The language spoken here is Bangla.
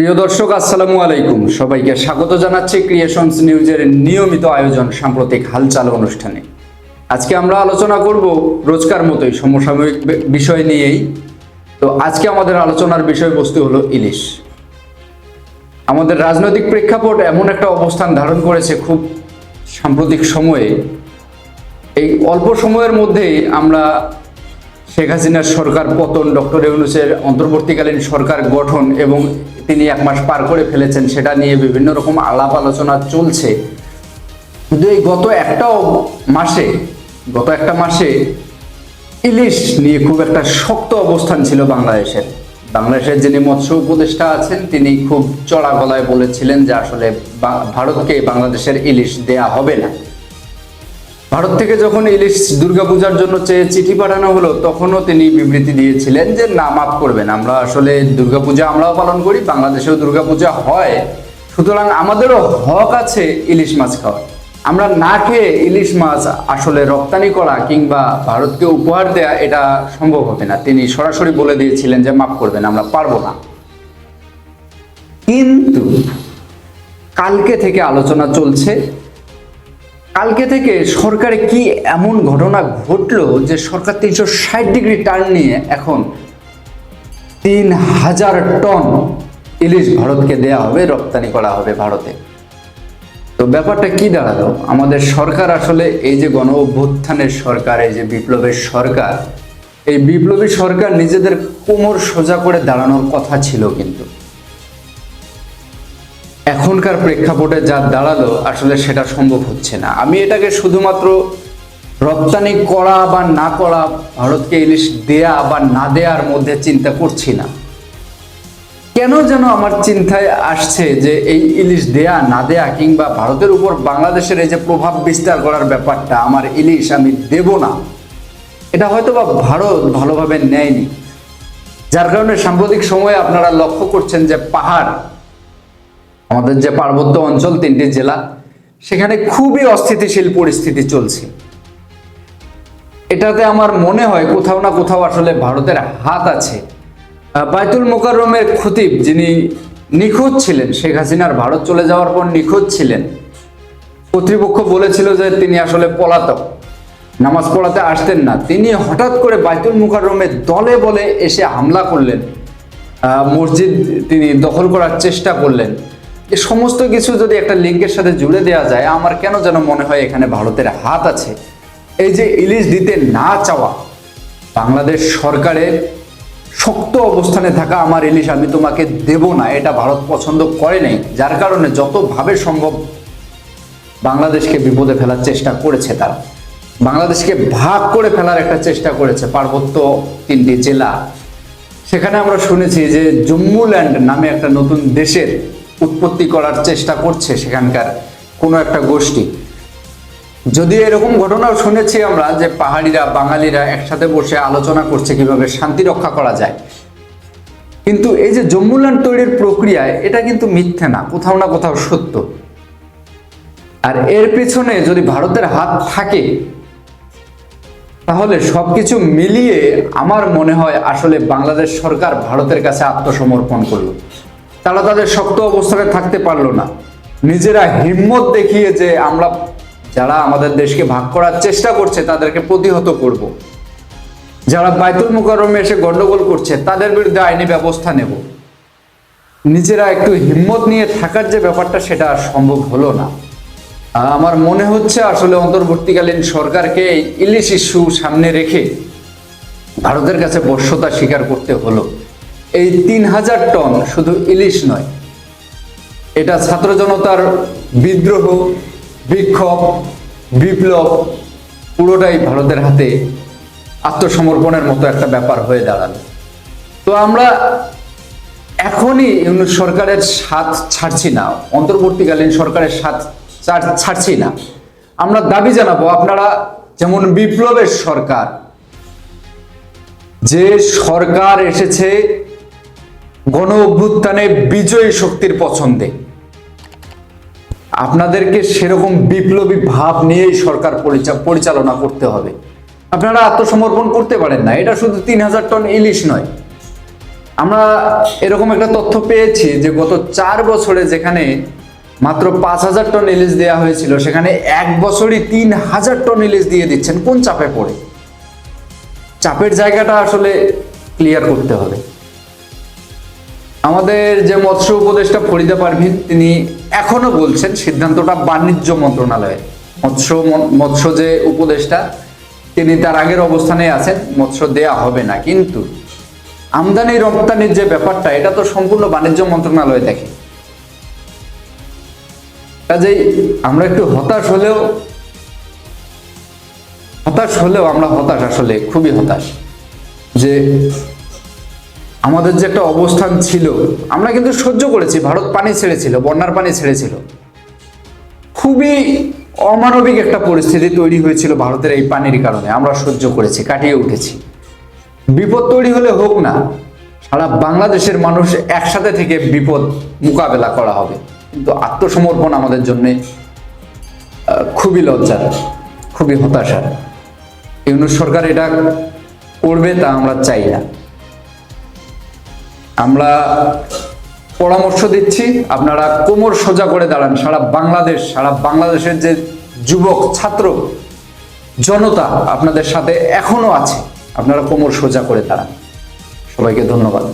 প্রিয় দর্শক, আসসালামু আলাইকুম। সবাইকে স্বাগত জানাচ্ছি ক্রিয়েশনস নিউজের নিয়মিত আয়োজন সাম্প্রতিক হালচাল অনুষ্ঠানে। আজকে আমরা আলোচনা করব রোজকার মতোই সমসাময়িক বিষয় নিয়েই। তো আজকে আমাদের আলোচনার বিষয়বস্তু হলো ইলিশ। আমাদের রাজনৈতিক প্রেক্ষাপট এমন একটা অবস্থান ধারণ করেছে খুব সাম্প্রতিক সময়ে। এই অল্প সময়ের মধ্যেই আমরা শেখ হাসিনার সরকার পতন, ডক্টর ইউনুসের অন্তর্বর্তীকালীন সরকার গঠন এবং তিনি এক মাস পার করে ফেলেছেন, সেটা নিয়ে বিভিন্ন রকম আলাপ আলোচনা চলছে। কিন্তু এই গত একটা মাসে, গত একটা মাসে ইলিশ নিয়ে খুব একটা শক্ত অবস্থান ছিল বাংলাদেশের। বাংলাদেশের যিনি মৎস্য উপদেষ্টা আছেন, তিনি খুব চড়া গলায় বলেছিলেন যে আসলে ভারতকে বাংলাদেশের ইলিশ দেয়া হবে না। ভারত থেকে যখন ইলিশ দুর্গাপূজার জন্য চেয়ে চিঠি পাঠানো হলো, তখনও তিনি বিবৃতি দিয়েছিলেন যে, না, মাফ করবেন, আমরা আসলে দুর্গাপূজা আমরাও পালন করি, বাংলাদেশেও দুর্গাপূজা হয়। সুতরাং আমাদেরও হক আছে ইলিশ মাছ খাওয়ার। আমরা না খেয়ে ইলিশ মাছ আসলে রপ্তানি করা কিংবা ভারতকে উপহার দেয়া, এটা সম্ভব হবে না। তিনি সরাসরি বলে দিয়েছিলেন যে, মাফ করবেন, আমরা পারব না। কিন্তু কালকে থেকে আলোচনা চলছে কালকে থেকে সরকারে কি এমন ঘটনা ঘটলো যে সরকার তিনশো ষাট ডিগ্রি টার্ন নিয়ে এখন তিন হাজার টন ইলিশ ভারতকে দেয়া হবে, রপ্তানি করা হবে ভারতে? তো ব্যাপারটা কি দাঁড়াল? আমাদের সরকার আসলে এই যে গণ অভ্যুত্থানের সরকার, এই যে বিপ্লবের সরকার, এই বিপ্লবী সরকার নিজেদের কোমর সোজা করে দাঁড়ানোর কথা ছিল কিন্তু। এখনকার প্রেক্ষাপটে যা দাঁড়াল, আসলে সেটা সম্ভব হচ্ছে না। আমি এটাকে শুধুমাত্র রপ্তানি করা বা না করা, ভারতকে ইলিশ দেয়া বা না দেয়ার মধ্যে চিন্তা করছি না। কেন যেন আমার চিন্তায় আসছে যে এই ইলিশ দেয়া, না দেয়া কিংবা ভারতের উপর বাংলাদেশের এই যে প্রভাব বিস্তার করার ব্যাপারটা, আমার ইলিশ আমি দেব না। এটা হয়তো বা ভারত ভালোভাবে নেয়নি। যার কারণে সাম্প্রতিক সময়ে আপনারা লক্ষ্য করছেন যে পাহাড় আমাদের যে পার্বত্য অঞ্চল, তিনটি জেলা, সেখানে খুবই অস্থিতিশীল পরিস্থিতি চলছে। এটাতে আমার মনে হয় কোথাও না কোথাও আসলে ভারতের হাত আছে। বাইতুল বায়তুল মোকাররমের খতিব যিনি নিখোঁজ ছিলেন, শেখ হাসিনার ভারত চলে যাওয়ার পর নিখোঁজ ছিলেন। কর্তৃপক্ষ বলেছিল যে তিনি আসলে পলাতক। নামাজ পড়াতে আসতেন না। তিনি হঠাৎ করে বাইতুল মুকাররমের দলে বলে এসে হামলা করলেন। মসজিদ তিনি দখল করার চেষ্টা করলেন। এ সমস্ত কিছু যদি একটা লিঙ্কের সাথে জুড়ে দেওয়া যায়, আমার কেন যেন মনে হয় এখানে ভারতের হাত আছে? এই যে ইলিশ দিতে না চাওয়া, বাংলাদেশ সরকারের শক্ত অবস্থানে থাকা আমার ইলিশ আমি তোমাকে দেব না, এটা ভারত পছন্দ করে নাই। যার কারণে যতভাবে সম্ভব বাংলাদেশকে বিপদে ফেলার চেষ্টা করেছে তারা। বাংলাদেশকে ভাগ করে ফেলার একটা চেষ্টা করেছে পার্বত্য তিনটি জেলা। সেখানে আমরা শুনেছি যে জম্মুল্যান্ড নামে একটা নতুন দেশের উৎপত্তি করার চেষ্টা করছে সেখানকার কোনো একটা গোষ্ঠী। যদিও এরকম ঘটনাও শুনেছি আমরা যে পাহাড়িরা, বাঙালিরা একসাথে বসে আলোচনা করছে কীভাবে শান্তি রক্ষা করা যায়। কিন্তু এই যে জম্মুল্যান্ড তৈরির প্রক্রিয়ায় এটা কিন্তু মিথ্যে না, কোথাও না কোথাও সত্য। আর এর পেছনে যদি ভারতের হাত থাকে, তাহলে সবকিছু মিলিয়ে আমার মনে হয় আসলে বাংলাদেশ সরকার ভারতের কাছে আত্মসমর্পণ করল। তারা তাদের শক্ত অবস্থানে থাকতে পারল না। নিজেরা হিম্মত দেখিয়ে যে আমরা, যারা আমাদের দেশকে ভাগ করার চেষ্টা করছে, তাদেরকে প্রতিহত করব। যারা বাইতুল মুকাররমে এসে গন্ডগোল করছে, তাদের বিরুদ্ধে আইনি ব্যবস্থা নেব। নিজেরা একটু হিম্মত নিয়ে থাকার যে ব্যাপারটা, সেটা আর সম্ভব হলো না। আমার মনে হচ্ছে আসলে অন্তর্বর্তীকালীন সরকারকে ইলিশ ইস্যু সামনে রেখে ভারতের কাছে বশ্যতা স্বীকার করতে হলো। এই তিন হাজার টন শুধু ইলিশ নয়। এটা ছাত্র জনতার বিদ্রোহ, বিক্ষোভ, বিপ্লব পুরোটাই ভারতের হাতে আত্মসমর্পণের মতো একটা ব্যাপার হয়ে দাঁড়াল। তো আমরা এখনই ইউনুস সরকারের সাথ ছাড়ছি না, অন্তর্বর্তীকালীন সরকারের সাথ ছাড়ছি না। আমরা দাবি জানাব, আপনারা যেমন বিপ্লবের সরকার, যে সরকার এসেছে গণ অভ্যুত্থানে বিজয়ী শক্তির পছন্দে। আপনাদেরকে সেরকম বিপ্লবী ভাব নিয়েই সরকার পরিচা- পরিচালনা করতে হবে। আপনারা আত্মসমর্পণ করতে পারেন না, এটা শুধু তিন হাজার টন ইলিশ নয়। আমরা এরকম একটা তথ্য পেয়েছি যে গত চার বছরে যেখানে মাত্র পাঁচ হাজার টন ইলিশ দেওয়া হয়েছিল, সেখানে এক বছরই তিন হাজার টন ইলিশ দিয়ে দিচ্ছেন। কোন চাপে পড়ে? চাপের জায়গাটা আসলে ক্লিয়ার করতে হবে। আমাদের যে মৎস্য উপদেষ্টা ফরিদা পারভিন, তিনি এখনও বলছেন সিদ্ধান্তটা বাণিজ্য মন্ত্রণালয়ের মৎস্য মৎস্য যে উপদেষ্টা, তিনি তার আগের অবস্থানে আছেন, মৎস্য দেয়া হবে না। কিন্তু আমদানি, রপ্তানির যে ব্যাপারটা, এটা তো সম্পূর্ণ বাণিজ্য মন্ত্রণালয় দেখে। কাজেই আমরা একটু হতাশ হলেও হতাশ হলেও আমরা হতাশ আসলে, খুবই হতাশ যে আমাদের যে একটা অবস্থান ছিল, আমরা কিন্তু সহ্য করেছি, ভারত পানি ছেড়েছিল, বন্যার পানি ছেড়েছিল। খুবই অমানবিক একটা পরিস্থিতি তৈরি হয়েছিল ভারতের এই পানির কারণে, আমরা সহ্য করেছি, কাটিয়ে উঠেছি। বিপদ তৈরি হলে হোক না, সারা বাংলাদেশের মানুষ একসাথে থেকে বিপদ মোকাবেলা করা হবে। কিন্তু আত্মসমর্পণ আমাদের জন্য খুবই লজ্জার, খুবই হতাশার। ইউনুস সরকার এটা করবে তা আমরা চাই না। আমরা পরামর্শ দিচ্ছি, আপনারা কোমর সোজা করে দাঁড়ান। সারা বাংলাদেশ, সারা বাংলাদেশের যে যুবক, ছাত্র, জনতা আপনাদের সাথে এখনও আছে। আপনারা কোমর সোজা করে দাঁড়ান। সবাইকে ধন্যবাদ।